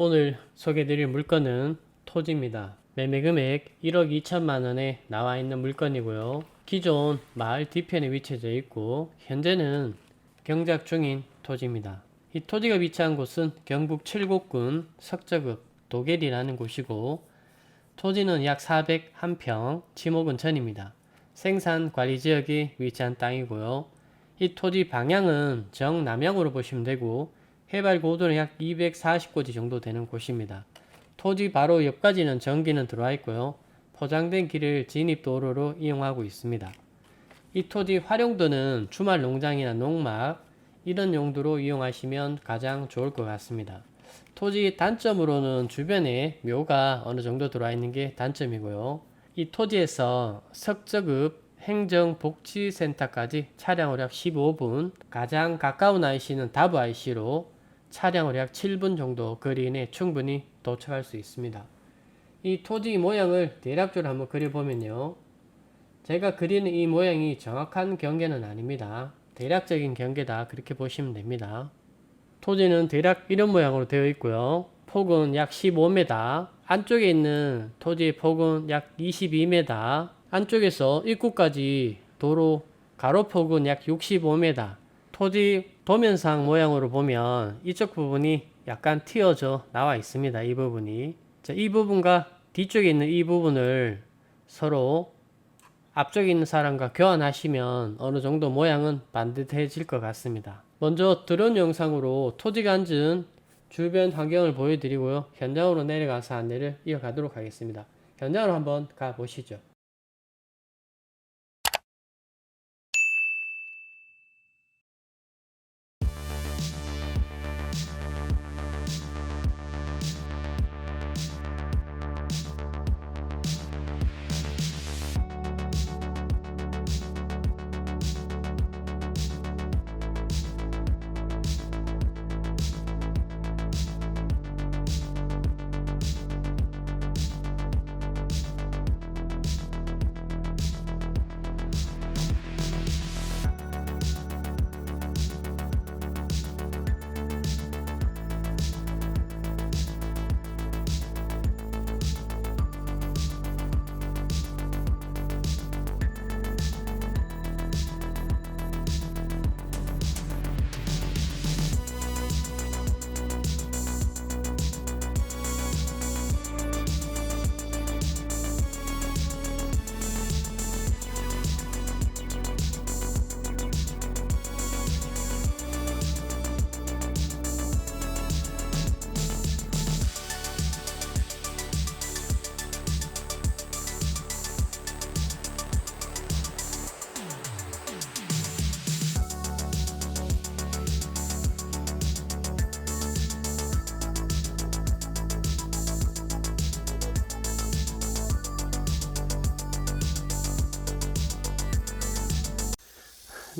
오늘 소개드릴 물건은 토지입니다. 매매 금액 1억 2천만 원에 나와 있는 물건이고요. 기존 마을 뒤편에 위치해 있고 현재는 경작 중인 토지입니다. 이 토지가 위치한 곳은 경북 칠곡군 석저급 도계리라는 곳이고 토지는 약 401평, 지목은 전입니다. 생산 관리 지역에 위치한 땅이고요. 이 토지 방향은 정남향으로 보시면 되고 해발 고도는 약 240고지 정도 되는 곳입니다. 토지 바로 옆까지는 전기는 들어와 있고요. 포장된 길을 진입도로로 이용하고 있습니다. 이 토지 활용도는 주말 농장이나 농막 이런 용도로 이용하시면 가장 좋을 것 같습니다. 토지 단점으로는 주변에 묘가 어느 정도 들어와 있는 게 단점이고요. 이 토지에서 석저급 행정복지센터까지 차량으로 약 15분, 가장 가까운 IC는 다부 IC로 차량으로 약 7분 정도 거리 내 충분히 도착할 수 있습니다. 이 토지 모양을 대략적으로 한번 그려보면요. 제가 그리는 이 모양이 정확한 경계는 아닙니다. 대략적인 경계다 그렇게 보시면 됩니다. 토지는 대략 이런 모양으로 되어 있고요. 폭은 약 15m, 안쪽에 있는 토지의 폭은 약 22m, 안쪽에서 입구까지 도로 가로폭은 약 65m. 토지 도면상 모양으로 보면 이쪽 부분이 약간 튀어져 나와 있습니다. 이 부분이. 자, 이 부분과 뒤쪽에 있는 이 부분을 서로 앞쪽에 있는 사람과 교환하시면 어느 정도 모양은 반듯해질 것 같습니다. 먼저 드론 영상으로 토지가 앉은 주변 환경을 보여드리고요. 현장으로 내려가서 안내를 이어가도록 하겠습니다. 현장으로 한번 가보시죠.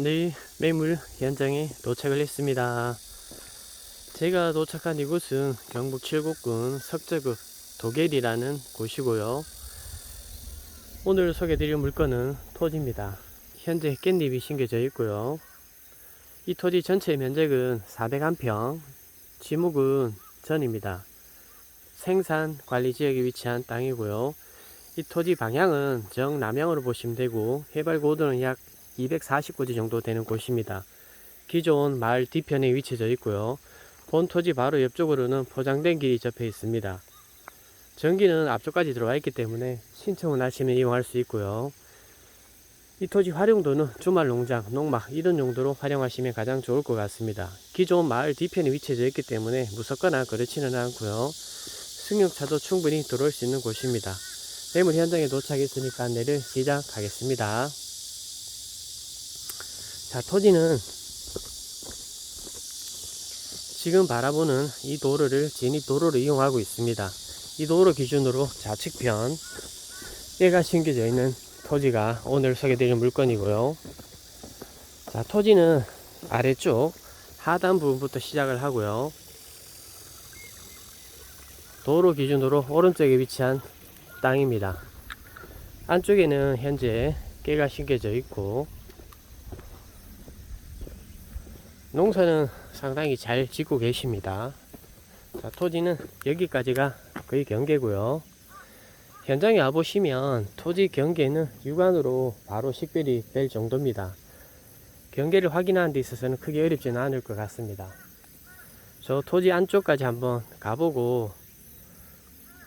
네, 매물 현장에 도착을 했습니다. 제가 도착한 이곳은 경북 칠곡군 석저급 도계리라는 곳이고요. 오늘 소개드릴 물건은 토지입니다. 현재 깻잎이 심겨져 있고요. 이 토지 전체 면적은 401평, 지목은 전입니다. 생산 관리 지역에 위치한 땅이고요. 이 토지 방향은 정남향으로 보시면 되고 해발 고도는 약 240고지 정도 되는 곳입니다. 기존 마을 뒤편에 위치해 있고요. 본 토지 바로 옆쪽으로는 포장된 길이 접해 있습니다. 전기는 앞쪽까지 들어와 있기 때문에 신청을 하시면 이용할 수 있고요. 이 토지 활용도는 주말 농장, 농막 이런 용도로 활용하시면 가장 좋을 것 같습니다. 기존 마을 뒤편에 위치해 있기 때문에 무섭거나 그렇지는 않고요. 승용차도 충분히 들어올 수 있는 곳입니다. 매물 현장에 도착했으니까 안내를 시작하겠습니다. 자, 토지는 지금 바라보는 이 도로를 진입 도로로 이용하고 있습니다. 이 도로 기준으로 좌측편 깨가 심겨져 있는 토지가 오늘 소개드리는 물건이고요. 자, 토지는 아래쪽 하단 부분부터 시작을 하고요. 도로 기준으로 오른쪽에 위치한 땅입니다. 안쪽에는 현재 깨가 심겨져 있고 농사는 상당히 잘 짓고 계십니다. 자, 토지는 여기까지가 거의 경계고요. 현장에 와보시면 토지 경계는 육안으로 바로 식별이 될 정도입니다. 경계를 확인하는 데 있어서는 크게 어렵지는 않을 것 같습니다. 저 토지 안쪽까지 한번 가보고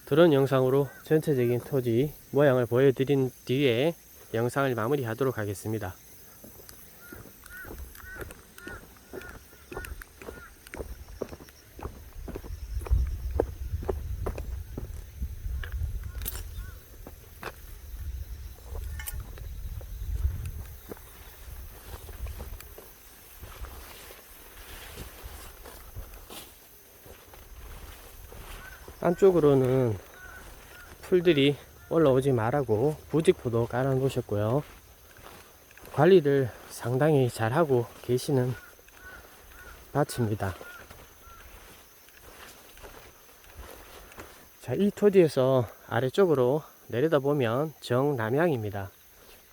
드론 영상으로 전체적인 토지 모양을 보여드린 뒤에 영상을 마무리하도록 하겠습니다. 안쪽으로는 풀들이 올라오지 말라고 부직포도 깔아 놓으셨고요. 관리를 상당히 잘하고 계시는 밭입니다. 자, 이 토지에서 아래쪽으로 내려다보면 정남향입니다.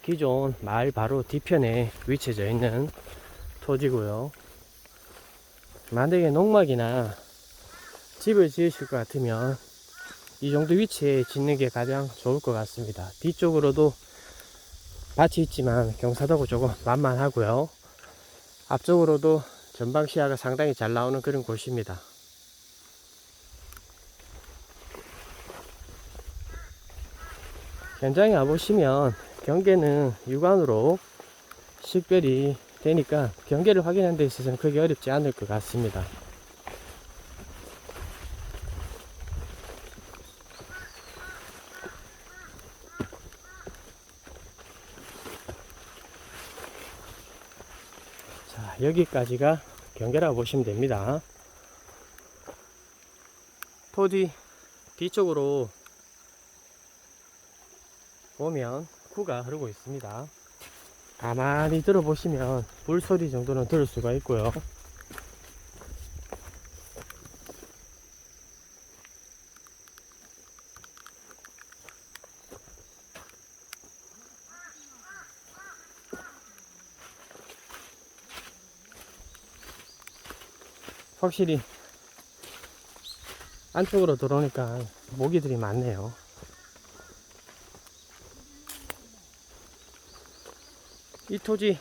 기존 마을 바로 뒤편에 위치해 있는 토지고요. 만약에 농막이나 집을 지으실 것 같으면 이 정도 위치에 짓는 게 가장 좋을 것 같습니다. 뒤쪽으로도 밭이 있지만 경사도가 조금 만만하고요. 앞쪽으로도 전방 시야가 상당히 잘 나오는 그런 곳입니다. 현장에 와보시면 경계는 육안으로 식별이 되니까 경계를 확인하는 데 있어서는 크게 어렵지 않을 것 같습니다. 자, 여기까지가 경계라고 보시면 됩니다. 토지 뒤쪽으로 보면 구가 흐르고 있습니다. 가만히 들어보시면 물소리 정도는 들을 수가 있고요. 확실히 안쪽으로 들어오니까 모기들이 많네요. 이 토지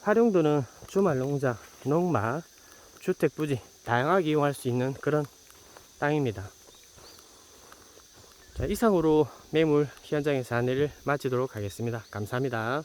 활용도는 주말 농장, 농막, 주택 부지 다양하게 이용할 수 있는 그런 땅입니다. 자, 이상으로 매물 현장에서 안내를 마치도록 하겠습니다. 감사합니다.